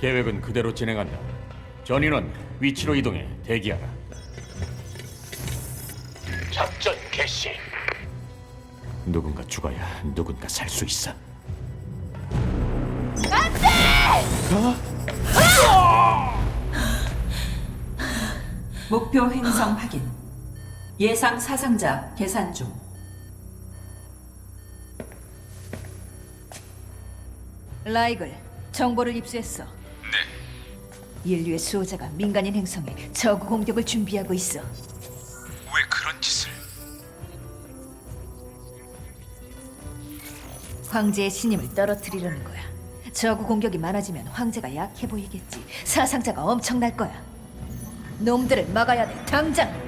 계획은 그대로 진행한다. 전인원 위치로 이동해 대기하라. 작전 개시. 누군가 죽어야 누군가 살 수 있어. 목표 행성 확인. 예상 사상자 계산 중. 라이글, 정보를 입수했어. 네, 인류의 수호자가 민간인 행성에 저구 공격을 준비하고 있어. 왜 그런 짓을? 황제의 신임을 떨어뜨리려는 거야. 저구 공격이 많아지면 황제가 약해 보이겠지. 사상자가 엄청날 거야. 놈들을 막아야 돼. 당장.